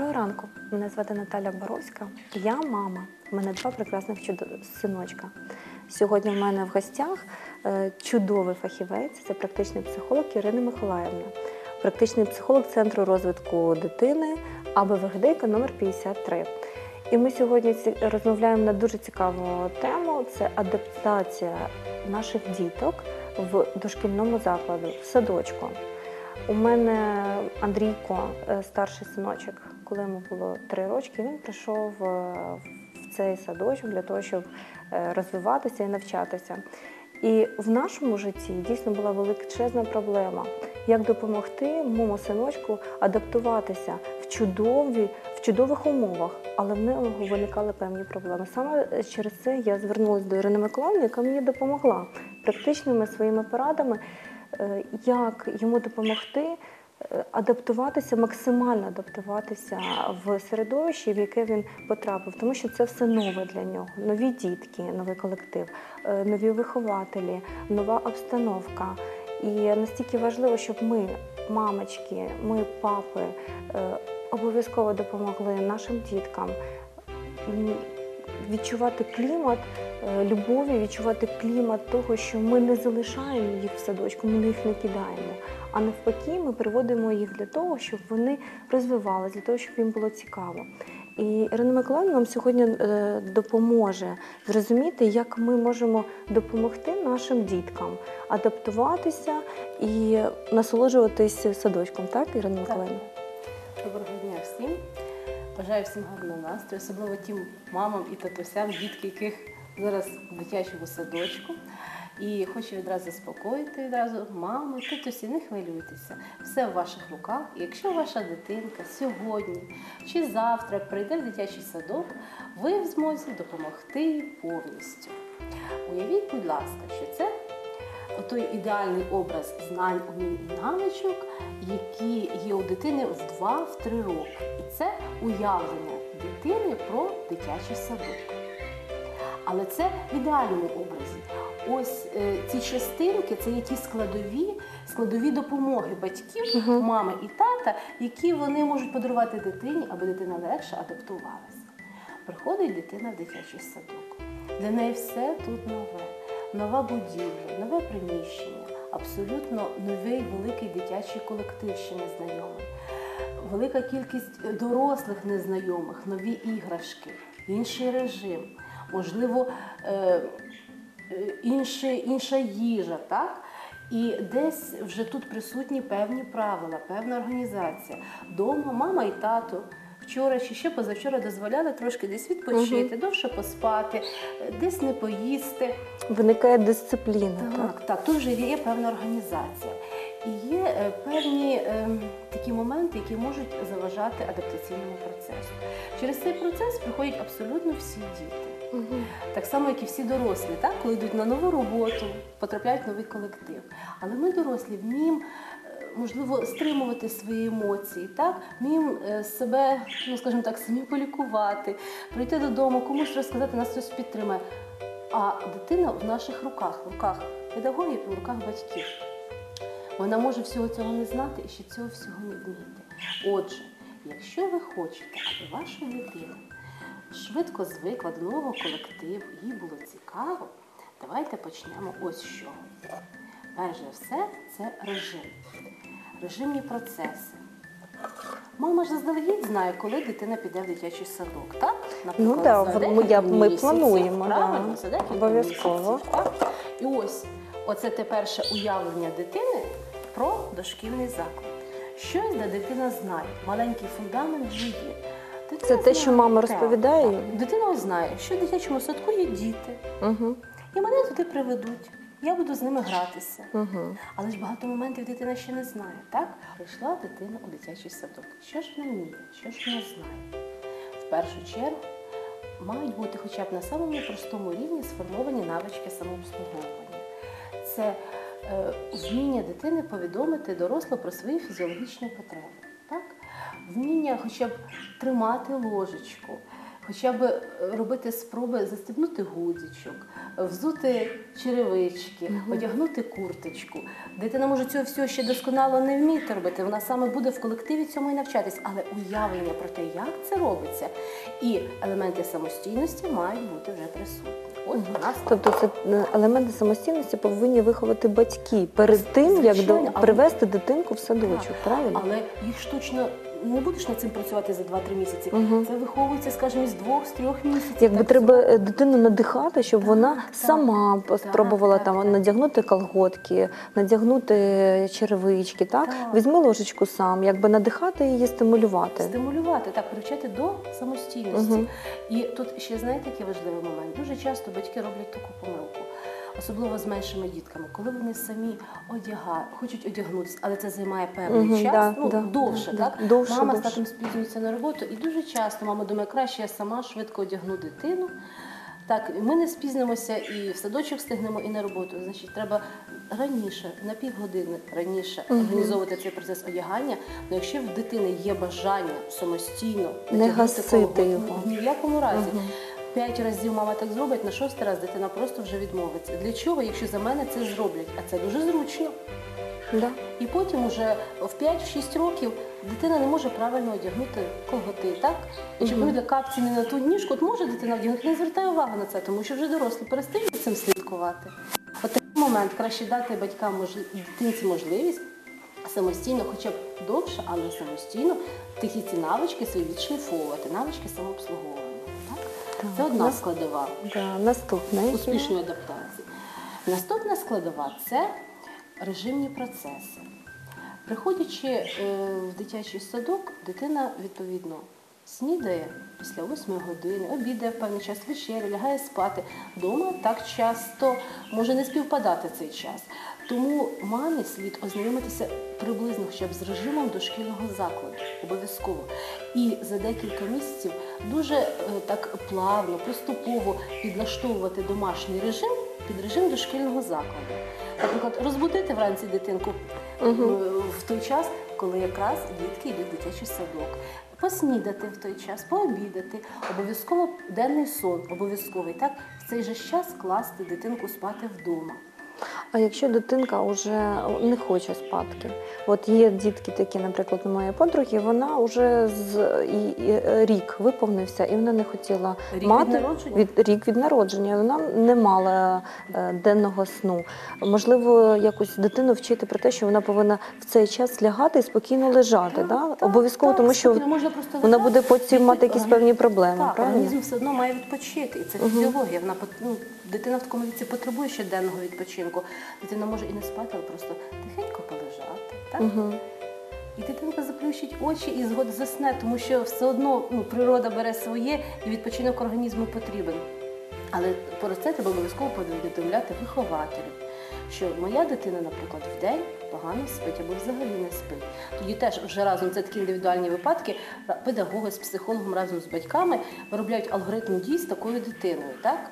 Доброго ранку. Мене звати Наталя Боровська. Я мама. У мене два прекрасних чудо- синочка. Сьогодні в мене в гостях е, чудовий фахівець, це практичний психолог Ірина Миколаївна, практичний психолог Центру розвитку дитини АБВГД номер 53. І ми сьогодні розмовляємо на дуже цікаву тему: це адаптація наших діток в дошкільному закладу, в садочку. У мене Андрійко, е, старший синочок, коли йому було три рочки, він прийшов е, в цей садочок для того, щоб е, розвиватися і навчатися. І в нашому житті дійсно була величезна проблема, як допомогти моєму синочку адаптуватися в чудові, в чудових умовах, але в нього виникали певні проблеми. Саме через це я звернулася до Ірини Миколаївни, яка мені допомогла практичними своїми порадами, е, як йому допомогти адаптуватися, максимально адаптуватися в середовище, в яке він потрапив, тому що це все нове для нього. Нові дітки, новий колектив, е, нові вихователі, нова обстановка. І настільки важливо, щоб ми, мамочки, ми, папи, е, обов'язково допомогли нашим діткам відчувати клімат е, любові, відчувати клімат того, що ми не залишаємо їх в садочку, ми їх не кидаємо. А навпаки, ми приводимо їх для того, щоб вони розвивалися, для того, щоб їм було цікаво. І Ірина Миколаївна нам сьогодні е, допоможе зрозуміти, як ми можемо допомогти нашим діткам адаптуватися і насолоджуватись садочком, так, Ірина Миколаївна? Доброго дня всім. Бажаю всім гарного настрою, особливо тим мамам і татусям, дітки, яких зараз в дитячому садочку. І хочу відразу заспокоїти відразу, мами, татусі, не хвилюйтеся. Все в ваших руках. І якщо ваша дитинка сьогодні чи завтра прийде в дитячий садок, ви в змозі допомогти повністю. Уявіть, будь ласка, що це той ідеальний образ знань, умінь і навичок, які є у дитини в 2-3 роки. І це уявлення дитини про дитячий садок. Але це в ідеальному образі. Ось е, ці частинки це є ті складові, складові допомоги батьків, Мгм. мами і тата, які вони можуть подарувати дитині, аби дитина легше адаптувалася. Приходить дитина в дитячий садок. Для неї все тут нове, нова будівля, нове приміщення, абсолютно новий великий дитячий колектив, ще незнайомий. Велика кількість дорослих незнайомих, нові іграшки, інший режим, можливо, е, е, інша їжа, так? І десь вже тут присутні певні правила, певна організація. Дома мама і тато вчора чи ще позавчора дозволяли трошки десь відпочити, довше поспати, е, десь не поїсти. Виникає дисципліна, так? Так, так, тут вже є певна організація. І є е, певні е, такі моменти, які можуть заважати адаптаційному процесу. Через цей процес приходять абсолютно всі діти. Мгм. Так само, як і всі дорослі, так? коли йдуть на нову роботу, потрапляють в новий колектив. Але ми, дорослі, вміємо, можливо, стримувати свої емоції, так? вміємо е, себе, ну скажімо так, самі полікувати, прийти додому, комусь розказати, нас хтось підтримає. А дитина в наших руках, в руках педагогів в руках батьків. Вона може всього цього не знати і ще цього всього не вміти. Отже, якщо ви хочете, аби ваша дитина швидко звикла до нового колективу, їй було цікаво, давайте почнемо ось чого. Перш за все, це режим, режимні процеси. Мама ж заздалегідь знає, коли дитина піде в дитячий садок, так? Ну да, за я- ми місяців, плануємо, да. за декілька Обов'язково. місяців, так? І ось оце те перше уявлення дитини про дошкільний заклад. Щось, де дитина знає, маленький фундамент вже є. Дитина Це те, що мама так, розповідає так. Дитина знає, що в дитячому садку є діти, Угу. і мене туди приведуть. Я буду з ними гратися. Угу. Але ж багато моментів дитина ще не знає, так? Прийшла дитина у дитячий садок. Що ж вона вміє, що ж вона знає? В першу чергу мають бути хоча б на самому простому рівні сформовані навички самообслуговування. Це е, вміння дитини повідомити дорослу про свої фізіологічні потреби. Так? Вміння хоча б тримати ложечку, хоча б е, робити спроби застібнути гудзичок, взути черевички, одягнути курточку. Дитина може цього всього ще досконало не вміти робити. Вона саме буде в колективі цьому і навчатись, але уявлення про те, як це робиться, і елементи самостійності мають бути вже присутні. Тобто це е, елементи самостійності повинні виховати батьки перед тим, як Звичайно, до, але- дитинку в садочок, правильно? Але їх штучно не будеш над цим працювати за 2-3 місяці. Мгм. Це виховується, скажімо, з двох, з трьох місяців. Якби Так треба е, дитину надихати, щоб вона сама спробувала так, там так. надягнути колготки, надягнути черевички, так? Так. Візьми ложечку сам, якби надихати її, стимулювати. Стимулювати, так, привчати до самостійності. Мгм. І тут ще знаєте, який важливий момент. Дуже часто батьки роблять таку помилку. Особливо з меншими дітками, коли вони самі одягають, хочуть одягнутися, але це займає певний Мгм, час, да, ну да, довше, да, так да. Довше, мама з татом спізнюється на роботу, і дуже часто мама думає, краще я сама швидко одягну дитину. Так, ми не спізнимося і в садочок встигнемо, і на роботу. Значить, треба раніше, на півгодини раніше Мгм. організовувати цей процес одягання. Ну, якщо в дитини є бажання самостійно Не гасити колготки, його. в якому разі. Мгм. П'ять разів мама так зробить, на шостий раз дитина просто вже відмовиться. Для чого, якщо за мене це зроблять? А це дуже зручно. Да. І потім уже в 5-6 років дитина не може правильно одягнути колготи, так? Якщо Мгм. буде капці не на ту ніжку, от може дитина вдягнути, не звертає увагу на це, тому що вже дорослі перестають цим слідкувати. От такий момент краще дати батькам можли- дитинці можливість самостійно, хоча б довше, але самостійно такі ці навички свої відшліфовувати, навички самообслуговування. Так? Це одна Нас- складова Да. наступна. успішної адаптації. Наступна складова це режимні процеси. Приходячи е, в дитячий садок, дитина відповідно снідає після 8 години, обідає в певний час, вечеря, лягає спати. Дома так часто може не співпадати цей час. Тому мамі слід ознайомитися приблизно хоча б з режимом дошкільного закладу, обов'язково. І за декілька місяців дуже е, так плавно, поступово підлаштовувати домашній режим під режим дошкільного закладу. Наприклад, розбудити вранці дитинку е, в той час, коли якраз дітки йдуть в дитячий садок. Поснідати в той час, пообідати, обов'язково денний сон, обов'язковий, так в цей же час класти дитинку спати вдома. А якщо дитинка вже не хоче спадки, от є дітки такі, наприклад, у моєї подруги, вона вже з і, і, рік виповнився, і вона не хотіла Рік мати від народження? від рік від народження. Вона не мала е, денного сну. Можливо, якось дитину вчити про те, що вона повинна в цей час лягати і спокійно лежати. да? Так, Обов'язково, тому що можна просто вона лежати, буде потім мати якісь певні проблеми. Так, правильно? організм все одно має відпочити, і це фізіологія. Вона ну, дитина в такому віці потребує ще денного відпочинку. Дитина може і не спати, але просто тихенько полежати. Так? Угу. І дитинка заплющить очі і згодом засне, тому що все одно ну, природа бере своє і відпочинок організму потрібен. Але про це треба обов'язково повідомляти вихователю. Що моя дитина, наприклад, в день погано спить або взагалі не спить. Тоді теж вже разом це такі індивідуальні випадки. Педагоги з психологом разом з батьками виробляють алгоритм дій з такою дитиною. Так?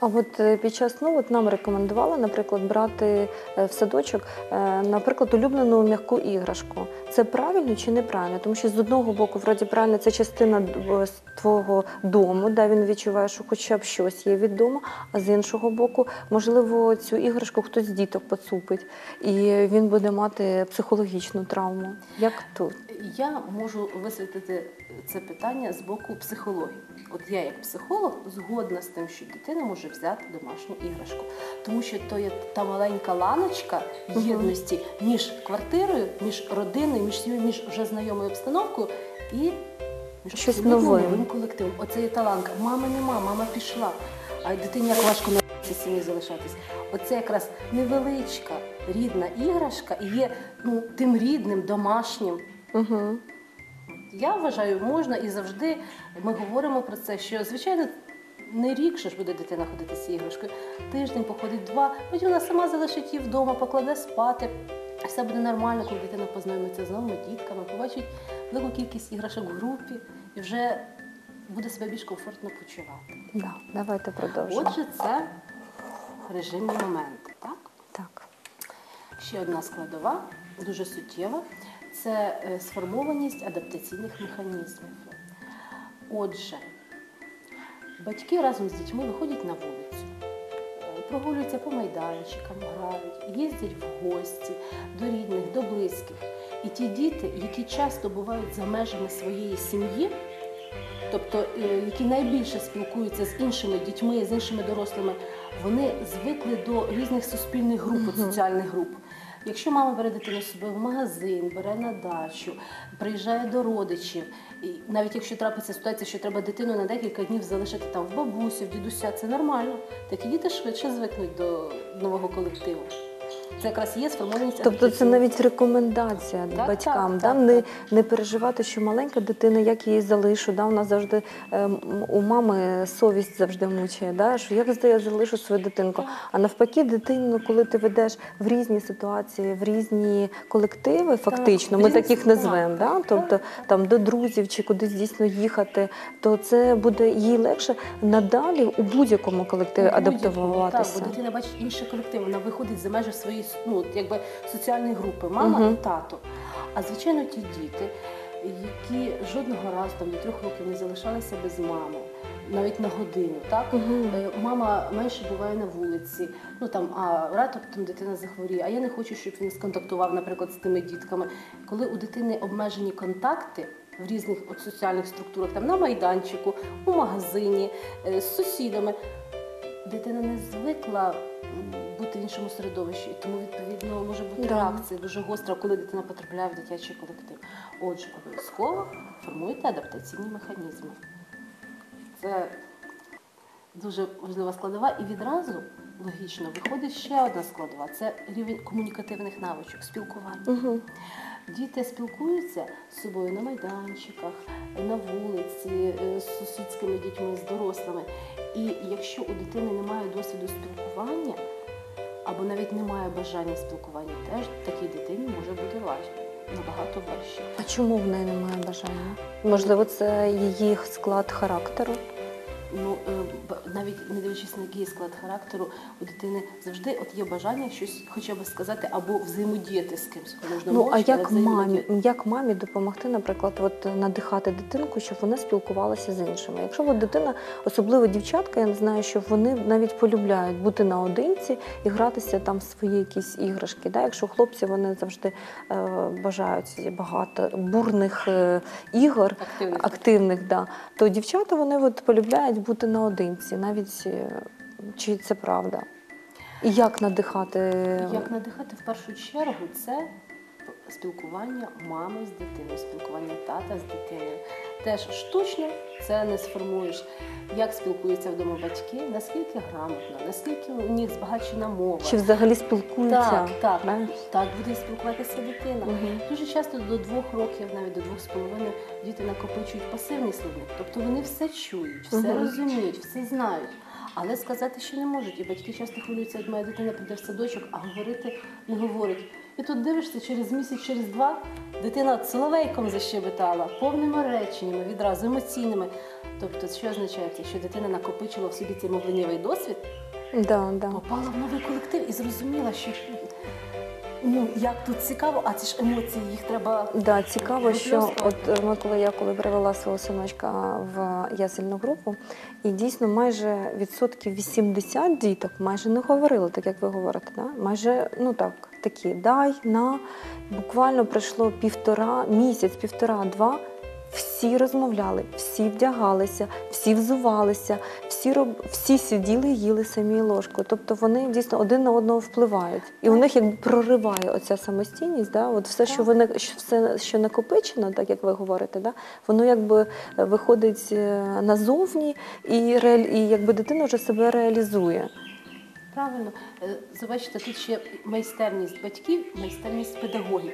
А от е, під час сну от нам рекомендували, наприклад, брати е, в садочок, е, наприклад, улюблену м'яку іграшку. Це правильно чи неправильно? Тому що з одного боку, вроді правильно, це частина твого дому, де він відчуває, що хоча б щось є від дому, а з іншого боку, можливо, цю іграшку хтось з діток поцупить, і він буде мати психологічну травму. Як тут? Я можу висвітлити це питання з боку психології. От я, як психолог, згодна з тим, що дитина може взяти домашню іграшку, тому що то є та маленька ланочка єдності між квартирою, між родиною, між сім'єю, між вже знайомою обстановкою і між Щось нове. новим колективом. Оце є таланка. Мами нема, мама пішла. А дитині як важко на сім'ї залишатись. Оце якраз невеличка рідна іграшка і є ну, тим рідним, домашнім. Угу. Я вважаю, можна і завжди ми говоримо про це, що звичайно не рік що ж буде дитина ходити з цією іграшкою. Тиждень походить два, потім вона сама залишить її вдома, покладе спати. Все буде нормально, коли дитина познайомиться з новими дітками, побачить велику кількість іграшок в групі і вже буде себе більш комфортно почувати. Да, давайте продовжимо. Отже, це режимні моменти. Так? Так. Ще одна складова, дуже суттєва, це е, сформованість адаптаційних механізмів. Отже, батьки разом з дітьми виходять на вулицю, е, прогулюються по майданчикам, грають, їздять в гості до рідних, до близьких. І ті діти, які часто бувають за межами своєї сім'ї, тобто е, які найбільше спілкуються з іншими дітьми, з іншими дорослими, вони звикли до різних суспільних груп, соціальних груп. Якщо мама бере дитину з собою в магазин, бере на дачу, приїжджає до родичів, і навіть якщо трапиться ситуація, що треба дитину на декілька днів залишити там в бабусі, в дідуся, це нормально. Такі діти швидше звикнуть до нового колективу. Це якраз є сформованість. Тобто це навіть рекомендація Так, батькам, так, да? так, не, не переживати, що маленька дитина, як її залишу. Да? У нас завжди ем, у мами совість завжди мучає, да? що як я залишу свою дитинку. А навпаки, дитину, коли ти ведеш в різні ситуації, в різні колективи, фактично, ми таких назвемо, да? Тобто там до друзів чи кудись дійсно їхати, то це буде їй легше надалі у будь-якому колективі адаптуватися. Так, бо дитина бачить інший колектив, вона виходить за межі своєї ну, якби, соціальної групи, мама Мгм. і тато. А звичайно, ті діти, які жодного разу там, до трьох років не залишалися без мами, навіть на годину, так? Е, Мама менше буває на вулиці, ну там, а раптом дитина захворіє, а я не хочу, щоб він сконтактував, наприклад, з тими дітками. Коли у дитини обмежені контакти в різних от, соціальних структурах, там на майданчику, у магазині, е, з сусідами, дитина не звикла м, бути в іншому середовищі, і тому відповідно може бути Да. реакція дуже гостра, коли дитина потрапляє в дитячий колектив. Отже, обов'язково формуйте адаптаційні механізми. Це дуже важлива складова, і відразу логічно виходить ще одна складова це рівень комунікативних навичок, спілкування. Мгм. Діти спілкуються з собою на майданчиках, на вулиці, е, з сусідськими дітьми, з дорослими. І якщо у дитини немає досвіду спілкування, або навіть немає бажання спілкування, теж такій дитині може бути важко, набагато важче. А чому в неї немає бажання? Можливо, це її склад характеру. Ну е, навіть не дивлячись на який склад характеру, у дитини завжди от є бажання щось хоча б сказати або взаємодіяти з кимсь. Можна Ну а як мамі, як мамі допомогти, наприклад, от надихати дитинку, щоб вона спілкувалася з іншими? Якщо от дитина, особливо дівчатка, я не знаю, що вони навіть полюбляють бути наодинці і гратися там в свої якісь іграшки. Да? Якщо хлопці вони завжди е, бажають багато бурних е, ігор. активних. активних, да, то дівчата вони от полюбляють бути наодинці, навіть е, чи це правда. І як надихати? Як надихати в першу чергу це спілкування мами з дитиною, спілкування тата з дитиною. Теж штучно це не сформуєш. Як спілкуються вдома батьки, наскільки грамотно, наскільки у них збагачена мова. Чи взагалі спілкуються? Так, так, так буде спілкуватися дитина. Мгм. Дуже часто до двох років, навіть до двох з половиною, діти накопичують пасивний словник. Тобто вони все чують, все Мгм. розуміють, все знають. Але сказати ще не можуть. І батьки часто хвилюються, як моя дитина прийде в садочок, а говорити не говорить. І тут дивишся через місяць, через два дитина соловейком защебетала, повними реченнями, відразу емоційними. Тобто, що означає це? Що дитина накопичила в собі цей мовленнєвий досвід, Да, да. попала в новий колектив і зрозуміла, що ну як тут цікаво, а ці ж емоції їх треба. Да, цікаво, що от е, ми, коли я коли привела свого синочка в ясельну групу, і дійсно майже відсотків 80 діток майже не говорили, так як ви говорите. Да? Майже ну так, такі дай, на. Буквально пройшло півтора місяць, півтора-два. Всі розмовляли, всі вдягалися, всі взувалися, всі роб... всі сиділи, і їли самі ложкою. Тобто вони дійсно один на одного впливають. І у них якби прориває оця самостійність. Да? От все, що вони все, що накопичено, так як ви говорите, да? воно якби е, виходить е, назовні, і реаль... і якби дитина вже себе реалізує. Правильно, Е, забачте, тут ще майстерність батьків, майстерність педагогів.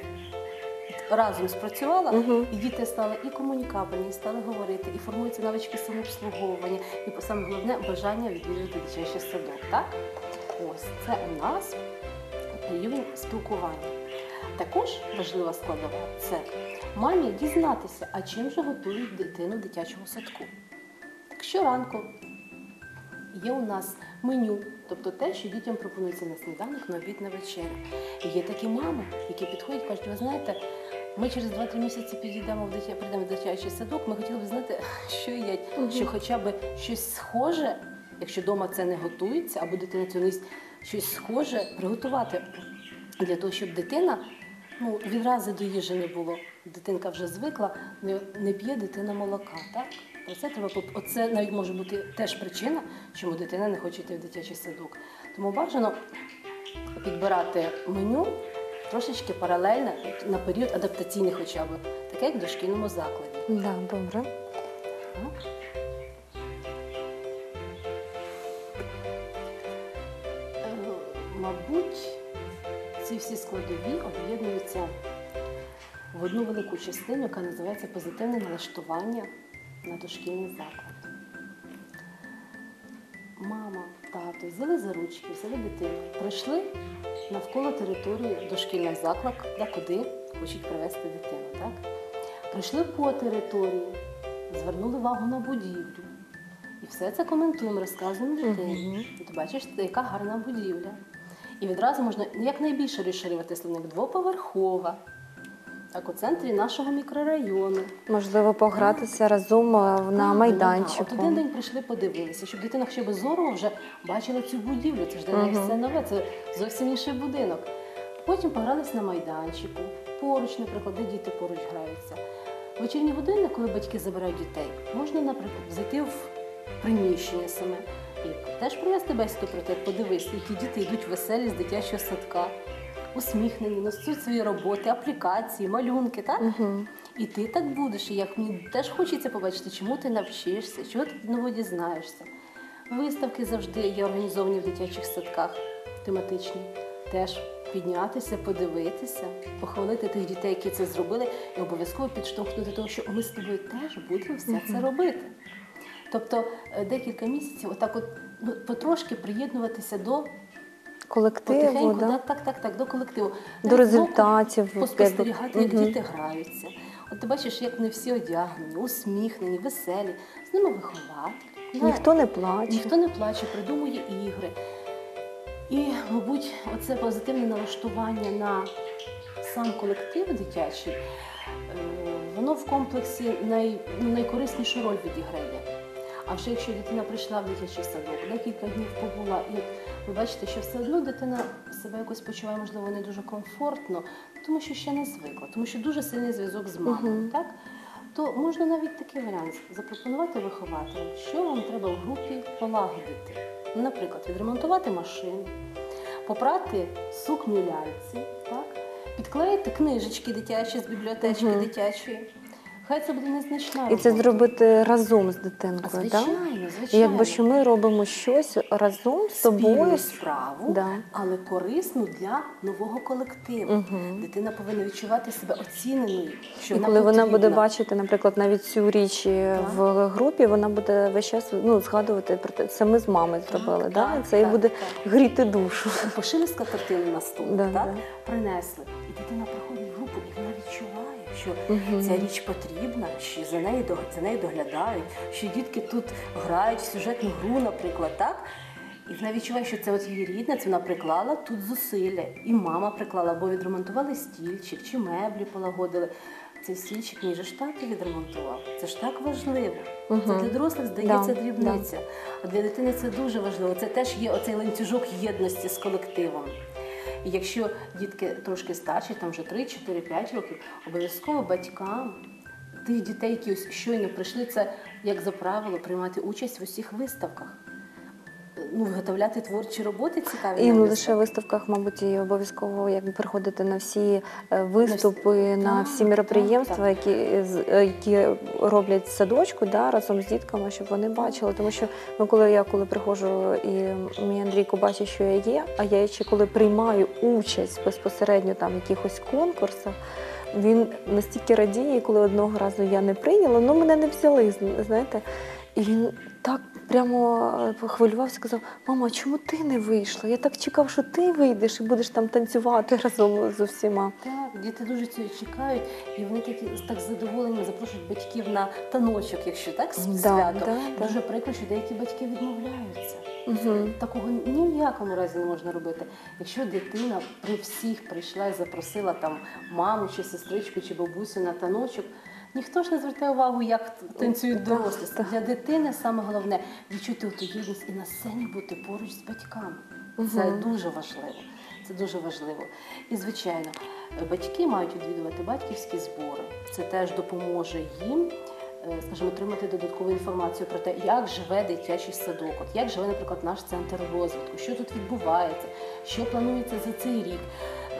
Разом спрацювала, Мгм. і діти стали і комунікабельні, і стали говорити, і формуються навички самообслуговування, і саме головне бажання відвідувати дитячий садок. Так? Ось це у нас рівень спілкування. Також важлива складова це мамі дізнатися, а чим же готують дитину в дитячому садку. Так щоранку є у нас меню, тобто те, що дітям пропонується на сніданок, на обід, на вечерю. І є такі мами, які підходять і кажуть, ви знаєте, Ми через 2-3 місяці підійдемо в дитя, прийдемо в дитячий садок. Ми хотіли б знати, що їдять, Мгм. що хоча б щось схоже, якщо вдома це не готується, або дитина не щось схоже приготувати для того, щоб дитина ну, відразу до їжі не було. Дитинка вже звикла, не, не п'є дитина молока. Так? Це треба Оце навіть може бути теж причина, чому дитина не хоче йти в дитячий садок. Тому бажано підбирати меню трошечки паралельно на період адаптаційний хоча б, таке як в дошкільному закладі. Да, добре. Так. Е, Мабуть, ці всі складові об'єднуються в одну велику частину, яка називається позитивне налаштування на дошкільний заклад. Мама, тато взяли за ручки, взяли дитину, пройшли навколо території дошкільний заклад, де куди хочуть привезти дитину. Так? Прийшли по території, звернули увагу на будівлю. І все це коментуємо, розказуємо дитині. І ти бачиш, яка гарна будівля. І відразу можна якнайбільше розширювати словник двоповерхова, так у центрі нашого мікрорайону. Можливо, погратися разом е, на майданчику. От один день прийшли, подивилися, щоб дитина хоча б зорово вже бачила цю будівлю. Це ж для Мгм. все нове, це зовсім інший будинок. Потім погрались на майданчику, поруч, наприклад, де діти поруч граються. В вечірні години, коли батьки забирають дітей, можна, наприклад, зайти в приміщення саме і теж провести бесіду про те, подивися, які діти йдуть веселі з дитячого садка, усміхнені, несуть свої роботи, аплікації, малюнки, так? Угу. І ти так будеш, і як мені теж хочеться побачити, чому ти навчишся, чого ти нового дізнаєшся. Виставки завжди є організовані в дитячих садках тематичні. Теж піднятися, подивитися, похвалити тих дітей, які це зробили, і обов'язково підштовхнути того, що ми з тобою теж будемо все це робити. Тобто е, декілька місяців отак от ну, потрошки приєднуватися до Колективу, да? так, так, так, так, до колективу. до Навіть результатів. поспостерігати, як Мгм. діти граються. От ти бачиш, як вони всі одягнені, усміхнені, веселі, з ними вихователь. Да. Ніхто не плаче. Ніхто не плаче, придумує ігри. І, мабуть, оце позитивне налаштування на сам колектив дитячий, е, воно в комплексі най, ну, найкориснішу роль відіграє. А вже якщо дитина прийшла в дитячий садок, декілька днів побула, і ви бачите, що все одно дитина себе якось почуває, можливо, не дуже комфортно, тому що ще не звикла, тому що дуже сильний зв'язок з мамою, Мгм. так? То можна навіть такий варіант запропонувати вихователям, що вам треба в групі полагодити. Наприклад, відремонтувати машину, попрати сукню ляльці, так? підклеїти книжечки дитячі з бібліотечки Мгм. дитячої. Хай це буде незначна І це зробити разом з дитинкою, так? Звичайно, І звичайно. якби що ми робимо щось разом з тобою. справу, Да. але корисну для нового колективу. Угу. Дитина повинна відчувати себе оціненою, що І вона коли вона буде бачити, наприклад, навіть цю річ Так. в групі, вона буде весь час ну, згадувати про те, це ми з мамою зробили. да? так, це так, буде так. гріти душу. Пошили скатертину на стол, Да, так? да. принесли. І дитина приходить що Мгм. ця річ потрібна, що за нею дог- за нею доглядають, що дітки тут грають в сюжетну гру, наприклад, так? І вона відчуває, що це от її рідна, це вона приклала тут зусилля. І мама приклала, бо відремонтували стільчик чи меблі полагодили. Цей стільчик мій же ж тато відремонтував. Це ж так важливо. Це для дорослих здається Да, дрібниця. А для дитини це дуже важливо. Це теж є оцей ланцюжок єдності з колективом. І якщо дітки трошки старші, там вже 3, 4, 5 років, обов'язково батькам тих дітей, які ось щойно прийшли, це як за правило приймати участь в усіх виставках. Ну, виготовляти творчі роботи цікаві. І не лише в виставках, мабуть, і обов'язково якби приходити на всі е, виступи, на Так, всі міроприємства, так, які е, які роблять садочку, да, разом з дітками, щоб вони бачили. Тому що ну, коли я коли приходжу і мій Андрійко бачить, що я є, а я ще коли приймаю участь безпосередньо там в якихось конкурсах. Він настільки радіє, коли одного разу я не прийняла, ну мене не взяли, знаєте. І він так прямо е, хвилювався, казав: Мама, чому ти не вийшла? Я так чекав, що ти вийдеш і будеш там танцювати разом з усіма. Так, діти дуже цього чекають, і вони такі так з задоволенням запрошують батьків на таночок, якщо так, з свято. да, да. Дуже прикро, що деякі батьки відмовляються. Угу. Такого ні в якому разі не можна робити. Якщо дитина при всіх прийшла і запросила там маму чи сестричку чи бабусю на таночок, ніхто ж не звертає увагу, як танцюють дорослі. Для дитини саме головне відчути ту єдність і на сцені бути поруч з батьками. Це дуже важливо. Це дуже важливо. І звичайно, батьки мають відвідувати батьківські збори. Це теж допоможе їм, е, скажімо, отримати додаткову інформацію про те, як живе дитячий садок, от як живе, наприклад, наш центр розвитку, що тут відбувається, що планується за цей рік.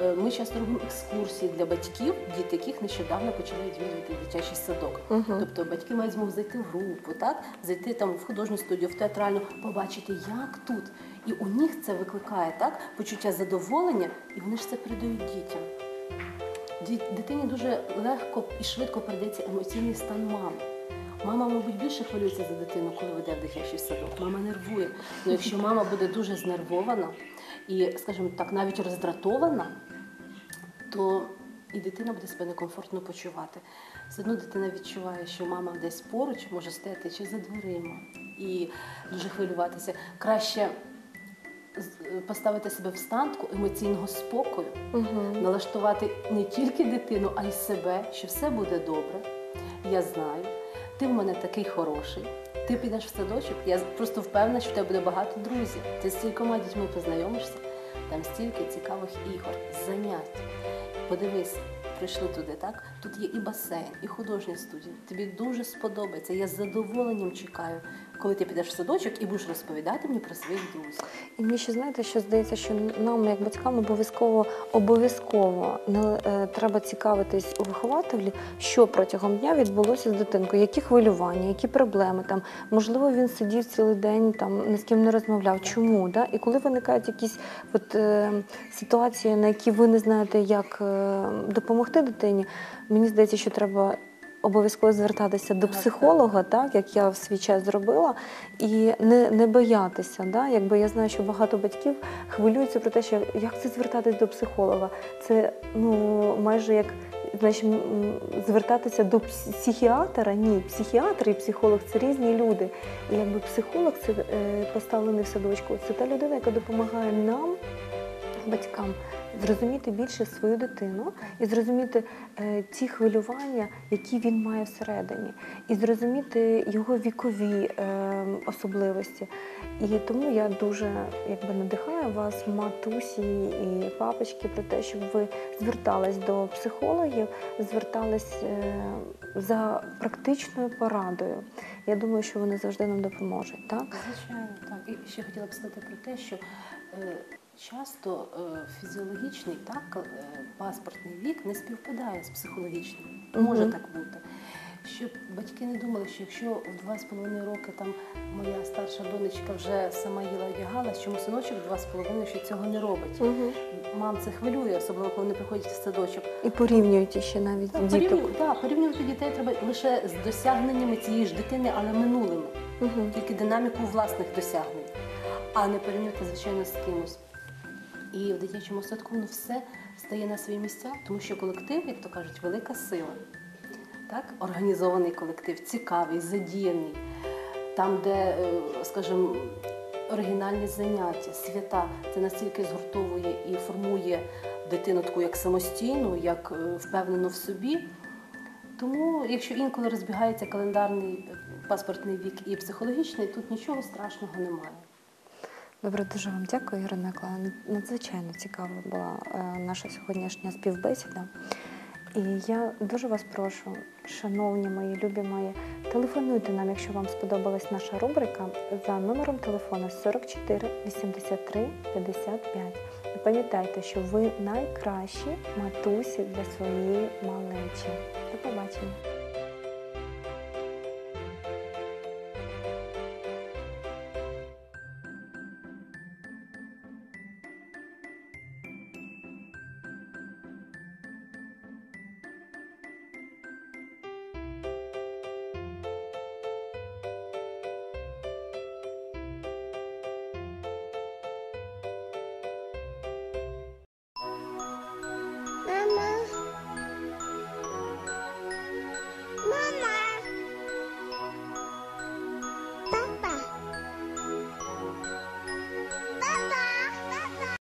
Е, Ми часто робимо екскурсії для батьків, діти яких нещодавно почали відвідувати дитячий садок. Угу. Тобто батьки мають змогу зайти в групу, так зайти там в художню студію, в театральну, побачити, як тут. І у них це викликає так почуття задоволення, і вони ж це передають дітям. Ді- Дитині дуже легко і швидко передається емоційний стан мами. Мама, мабуть, більше хвилюється за дитину, коли веде в дитячий садок. Мама нервує. Ну, якщо мама буде дуже знервована і, скажімо так, навіть роздратована, то і дитина буде себе некомфортно почувати. Все одно дитина відчуває, що мама десь поруч може стояти чи за дверима і дуже хвилюватися. Краще поставити себе в стан такого емоційного спокою, Угу. налаштувати не тільки дитину, а й себе, що все буде добре. Я знаю, ти в мене такий хороший. Ти підеш в садочок, я просто впевнена, що в тебе буде багато друзів. Ти з стількома дітьми познайомишся, там стільки цікавих ігор, занять. Подивись, прийшли туди, так? Тут є і басейн, і художня студія. Тобі дуже сподобається. Я з задоволенням чекаю, коли ти підеш в садочок і будеш розповідати мені про своїх друзів. І мені ще знаєте, що здається, що нам, як батькам, обов'язково обов'язково е, треба цікавитись у вихователі, що протягом дня відбулося з дитинкою, які хвилювання, які проблеми там. Можливо, він сидів цілий день, там ні з ким не розмовляв. Чому? Да? І коли виникають якісь от, е, ситуації, на які ви не знаєте, як е, допомогти дитині, мені здається, що треба. Обов'язково звертатися до психолога, так як я в свій час зробила, і не, не боятися. Да? Якби я знаю, що багато батьків хвилюються про те, що як це звертатись до психолога. Це ну майже як значить, звертатися до психіатра. Ні, психіатр і психолог це різні люди. І якби психолог це е, поставлений в садочку, це та людина, яка допомагає нам, батькам. Зрозуміти більше свою дитину і зрозуміти е, ті хвилювання, які він має всередині, і зрозуміти його вікові е, особливості. І тому я дуже якби надихаю вас, матусі і папочки, про те, щоб ви звертались до психологів, звертались е, за практичною порадою. Я думаю, що вони завжди нам допоможуть. Так Звичайно, так. І ще хотіла б сказати про те, що часто е, фізіологічний так, е, паспортний вік не співпадає з психологічним. Може так бути. Щоб батьки не думали, що якщо в два з половиною роки там моя старша донечка вже сама їла одягалась, чому синочок в два з половиною ще цього не робить. угу. Мам це хвилює, особливо коли вони приходять в садочок. і порівнюють ще навіть Так, діток. порівнювати, так, порівнювати дітей треба лише з досягненнями цієї ж дитини, але минулими. Угу. тільки динаміку власних досягнень, а не порівняти, звичайно, з кимось. І в дитячому садку ну, все стає на свої місця, тому що колектив, як то кажуть, велика сила. Так? Організований колектив, цікавий, задіяний, там, де, е, скажімо, оригінальні заняття, свята, це настільки згуртовує і формує дитину таку як самостійну, як е, впевнену в собі. Тому, якщо інколи розбігається календарний е, паспортний вік і психологічний, тут нічого страшного немає. Добре, дуже вам дякую, Ірина Миколаївна. Надзвичайно цікава була е, наша сьогоднішня співбесіда. І я дуже вас прошу, шановні мої, любі мої, телефонуйте нам, якщо вам сподобалась наша рубрика, за номером телефону 44 83 55. І пам'ятайте, що ви найкращі матусі для своєї малечі. До побачення.